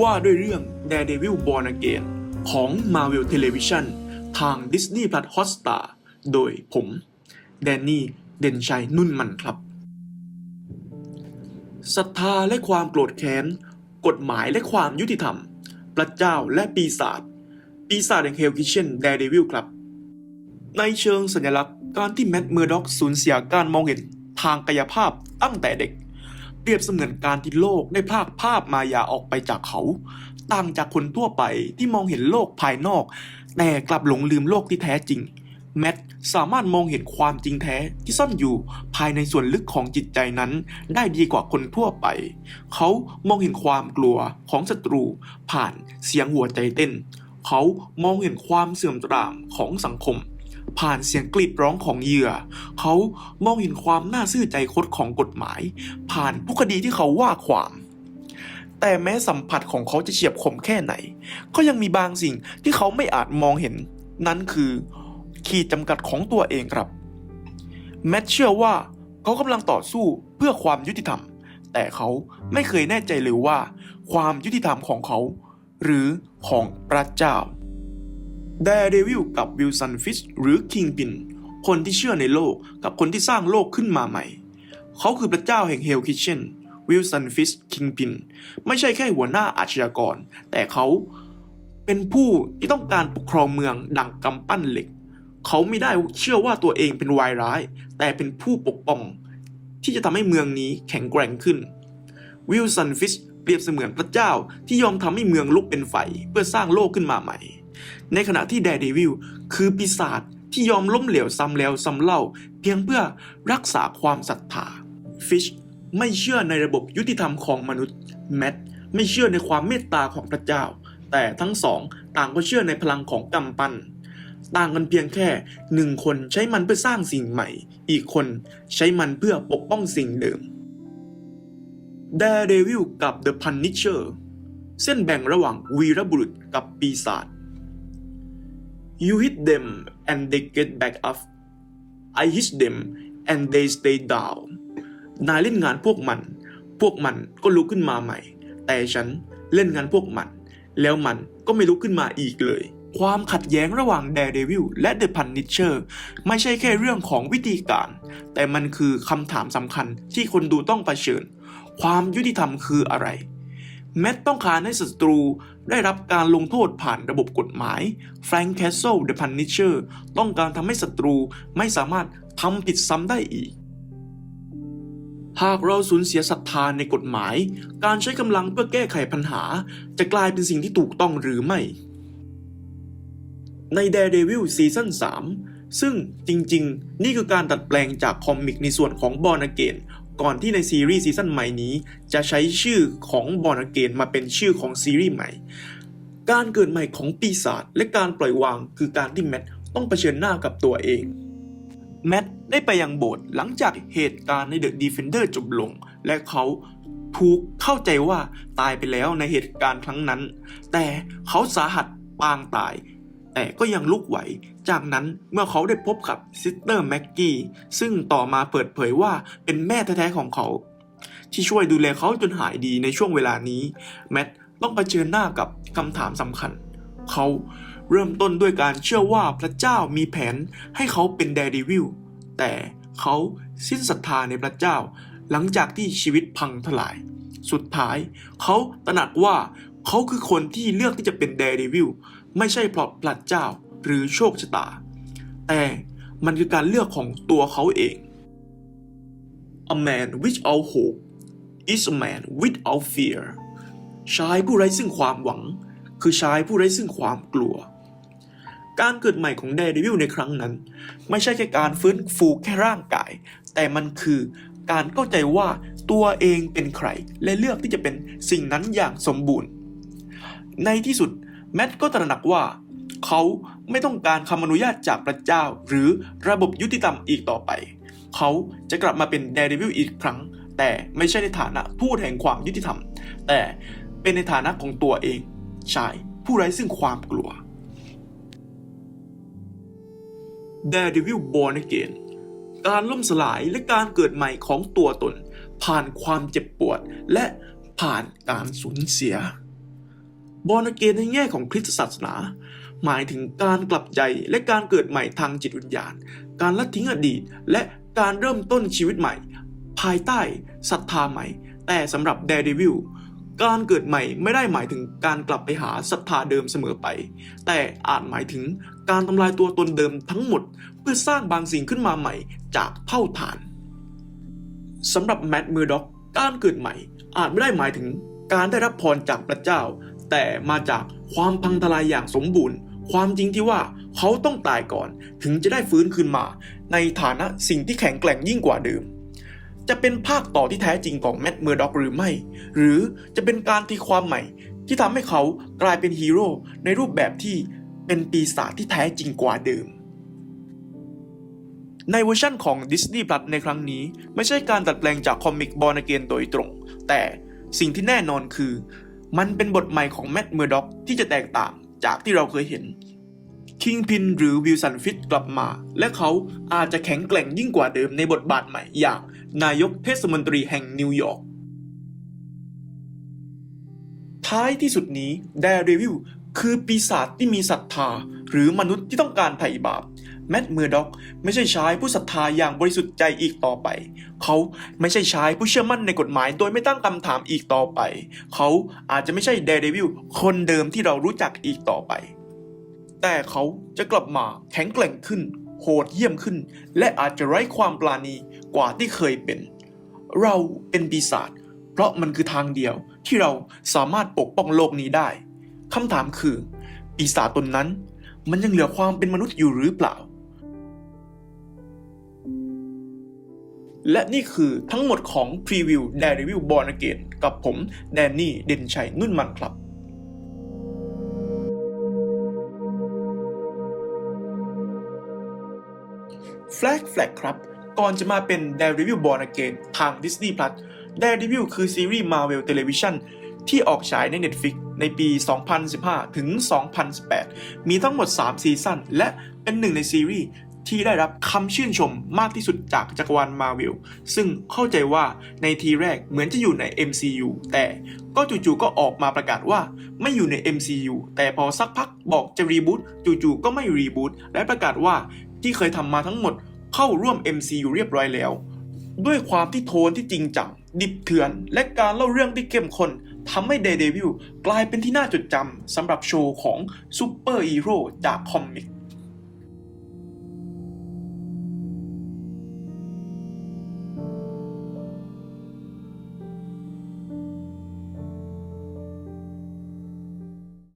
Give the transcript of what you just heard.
ว่าด้วยเรื่อง Daredevil Born Again ของ Marvel Television ทาง Disney Plus Hotstar โดยผมแดนนี่เด่นชัยนุ่นมันครับศรัทธาและความโกรธแค้น กฎหมายและความยุติธรรม พระเจ้าและปีศาจ ปีศาจแห่งเฮลคิเชนแดร์เดวิลครับ ในเชิงสัญลักษณ์การที่แมดเมอร์ด็อกสูญเสียการมองเห็นทางกายภาพตั้งแต่เด็ก เปรียบเสมือนการที่โลกได้พากภาพมายาออกไปจากเขา ต่างจากคนทั่วไปที่มองเห็นโลกภายนอก แต่กลับหลงลืมโลกที่แท้จริง แมทสามารถมองเห็นความจริงแท้ที่ซ่อนอยู่ภายในส่วนลึกของจิตใจนั้น ได้ดีกว่าคนทั่วไป เขามองเห็นความกลัวของศัตรู ผ่านเสียงหัวใจเต้น เขามองเห็นความเสื่อมตรามของสังคม ผ่านเสียงกรีดร้องของเหยื่อ เขามองเห็นความน่าซื่อใจคดของกฎหมาย ผ่านผู้คดีที่เขาว่าความ แต่แม้สัมผัสของเขาจะเฉียบคมแค่ไหน ก็ยังมีบางสิ่งที่เขาไม่อาจมองเห็น นั่นคือ ขีดจำกัดของตัวเองครับ แมทเชื่อว่าเขากำลังต่อสู้เพื่อความยุติธรรม แต่เขาไม่เคยแน่ใจเลยว่า ความยุติธรรมของเขา หรือของพระเจ้า แดเดวิลกับวิลสันฟิชหรือคิงปิน คนที่เชื่อในโลกกับคนที่สร้างโลกขึ้นมาใหม่ เขาคือพระเจ้าแห่งเฮลคิเชนวิลสันฟิชคิงปิน ไม่ใช่แค่หัวหน้าอาชญากร แต่เขาเป็นผู้ที่ต้องการปกครองเมืองดังกำปั้นเหล็ก เขาไม่ได้เชื่อว่าตัวเองเป็นวายร้าย แต่เป็นผู้ปกป้อง ที่จะทำให้เมืองนี้แข็งแกร่งขึ้นวิลสันฟิชเปรียบเสมือนพระเจ้าที่ยอมทำให้เมืองลุกเป็นไฟเพื่อสร้างโลกขึ้นมาใหม่ ในขณะที่แดเดวิลคือปีศาจที่ยอมล้มเหลวซ้ำแล้วซ้ำเล่า เพียงเพื่อรักษาความศรัทธาฟิชไม่เชื่อในระบบยุติธรรมของมนุษย์แมทไม่เชื่อในความเมตตาของพระเจ้า แต่ทั้งสองต่างก็เชื่อในพลังของกำปั้นต่างกันเพียงแค่หนึ่งคนใช้มันเพื่อสร้างสิ่งใหม่ อีกคนใช้มันเพื่อปกป้องสิ่งเดิม Daredevil กับ The Punisher เส้นแบ่งระหว่างวีรบุรุษกับปีศาจ You hit them and they get back up I hit them and they stay down นายเล่นงานพวกมัน พวกมันก็ลุกขึ้นมาใหม่ แต่ฉันเล่นงานพวกมัน แล้วมันก็ไม่ลุกขึ้นมาอีกเลย ความขัดแย้งระหว่าง Daredevil และ The Punisher ไม่ใช่แค่เรื่องของวิธีการ แต่มันคือคำถามสำคัญที่คนดูต้องเผชิญ ความยุติธรรมคืออะไร แมทต้องการให้ศัตรูได้รับการลงโทษผ่านระบบกฎหมายแฟรงค์แคสเซิลเดอะพันนิเชอร์ต้องการทำให้ศัตรูไม่สามารถทำผิดซ้ำได้อีก หากเราสูญเสียศรัทธาในกฎหมาย การใช้กำลังเพื่อแก้ไขปัญหา จะกลายเป็นสิ่งที่ถูกต้องหรือไม่ ใน Daredevil ซีซั่น3ซึ่งจริงๆ นี่คือการตัดแปลงจากคอมิกในส่วนของบอ n เกน ก่อนที่ในซีรีส์ซีซั่นใหม่นี้ จะใช้ชื่อของบอ n เกนมาเป็นชื่อของซีรีส์ใหม่ การเกิดใหม่ของปีศาจและการปล่อยวางคือการที่แมทต้องเผชิญหน้ากับตัวเอง แมทได้ไปยังโบสถ์หลังจากเหตุการณ์ในเดอะดีเฟนเดอร์จบลง และเขาถูกเข้าใจว่าตายไปแล้วในเหตุการณ์ครั้งนั้น แต่เขาสาหัสปางตาย แต่ก็ยังลุกไหว จากนั้นเมื่อเขาได้พบกับซิสเตอร์แม็กกี้ซึ่งต่อมาเปิดเผยว่าเป็นแม่แท้ๆของเขา ที่ช่วยดูแลเขาจนหายดีในช่วงเวลานี้ แมทต้องเผชิญหน้ากับคำถามสำคัญ เขาเริ่มต้นด้วยการเชื่อว่าพระเจ้ามีแผนให้เขาเป็นแดร์ดิวิลแต่เขาสิ้นศรัทธาในพระเจ้า หลังจากที่ชีวิตพังทลาย สุดท้าย เขาตระหนักว่า เขาคือคนที่เลือกที่จะเป็นแดรดิวิลไม่ใช่เพราะพระเจ้าหรือโชคชะตา แต่มันคือการเลือกของตัวเขาเอง A man without hope is a man without fear ชายผู้ไร้ซึ่งความหวัง คือชายผู้ไร้ซึ่งความกลัว การเกิดใหม่ของ Daredevil ในครั้งนั้น ไม่ใช่แค่การฟื้นฟูแค่ร่างกาย แต่มันคือการเข้าใจว่าตัวเองเป็นใคร และเลือกที่จะเป็นสิ่งนั้นอย่างสมบูรณ์ ในที่สุดแมทก็ตระหนักว่าเขาไม่ต้องการคำอนุญาตจากพระเจ้า หรือระบบยุติธรรมอีกต่อไป เขาจะกลับมาเป็นเดรวิลอีกครั้ง แต่ไม่ใช่ในฐานะทูตแห่งความยุติธรรม แต่เป็นในฐานะของตัวเอง ชายผู้ไร้ซึ่งความกลัว Daredevil Born Again การล่มสลายและการเกิดใหม่ของตัวตน ผ่านความเจ็บปวดและผ่านการสูญเสีย บอ r เกนในแง่ของคริสตศาสนา หมายถึงการกลับใจและการเกิดใหม่ทางจิตวิญญาณ การละทิ้งอดีต และการเริ่มต้นชีวิตใหม่ ภายใต้ศรัทธาใหม่ แต่สำหรับ Daredevil การเกิดใหม่ไม่ได้หมายถึงการกลับไปหาศรัทธาเดิมเสมอไป แต่อาจหมายถึงการทำลายตัวตนเดิมทั้งหมด เพื่อสร้างบางสิ่งขึ้นมาใหม่จากเท่าฐานสำหรับแมดมือด็อก การเกิดใหม่อาจไม่ได้หมายถึงการได้รับพรจากพระเจ้า แต่มาจากความพังทลายอย่างสมบูรณ์ ความจริงที่ว่าเขาต้องตายก่อน ถึงจะได้ฟื้นคืนมา ในฐานะสิ่งที่แข็งแกร่งยิ่งกว่าเดิม จะเป็นภาคต่อที่แท้จริงของแมดเมอร์ด็อกหรือไม่ หรือจะเป็นการตีความใหม่ ที่ทำให้เขากลายเป็นฮีโร่ในรูปแบบที่เป็นปีศาจที่แท้จริงกว่าเดิมในเวอร์ชั่นของ Disney Plus ในครั้งนี้ ไม่ใช่การดัดแปลงจากคอมิกบอ r n เกนโดยตรง แต่สิ่งที่แน่นอนคือ มันเป็นบทใหม่ของแม t เมอร์ด็อกที่จะแตกต่างจากที่เราเคยเห็นคิงพินหรือวิลสันฟิตกลับมา และเขาอาจจะแข็งแกร่งยิ่งกว่าเดิมในบทบาทใหม่อย่างนายกเทศมนตรีแห่งนิวยอร์กท้ายที่สุดนี้ Daredevil คือปีศาจที่มีศรัทธา หรือมนุษย์ที่ต้องการไถ่บาป แมดเมอร์ด็อกไม่ใช่ชายผู้ศรัทธาอย่างบริสุทธิ์ใจอีกต่อไป เขาไม่ใช่ชายผู้เชื่อมั่นในกฎหมายโดยไม่ตั้งคำถามอีกต่อไป เขาอาจจะไม่ใช่เด r e วิลคนเดิมที่เรารู้จักอีกต่อไป แต่เขาจะกลับมาแข็งแกร่งขึ้น โหดเยี่ยมขึ้น และอาจจะไร้ความปราณีกว่าที่เคยเป็น เราเป็นปีศาจเพราะมันคือทางเดียวที่เราสามารถปกป้องโลกนี้ได้คำถามคือ ปีศาจตนนั้นมันยังเหลือความเป็นมนุษย์อยู่หรือเปล่า และนี่คือทั้งหมดของพรีวิว Daredevil Born Again กับผมแดนนี่เด่นชัยนุ่นมันครับแฟลกแฟลกครับ ก่อนจะมาเป็น Daredevil Born Again ทาง Disney Plus Daredevil คือซีรีส์ Marvel Television ที่ออกฉายใน Netflix ในปี 2015 ถึง 2018 มีทั้งหมด 3 ซีซั่นและเป็นหนึ่งในซีรีส์ ที่ได้รับคำชื่นชมมากที่สุดจากจักรวาล Marvel ซึ่งเข้าใจว่าในทีแรกเหมือนจะอยู่ใน MCU แต่ก็จู่ๆก็ออกมาประกาศว่าไม่อยู่ใน MCU แต่พอสักพักบอกจะรีบูตจู่ๆก็ไม่รีบูตและประกาศว่าที่เคยทำมาทั้งหมดเข้าร่วม MCU เรียบร้อยแล้ว ด้วยความที่โทนที่จริงจังดิบเถื่อน และการเล่าเรื่องที่เข้มข้นทำให้ Daredevil กลายเป็นที่น่าจดจำสำหรับโชว์ของซูเปอร์ฮีโร่จากคอมิก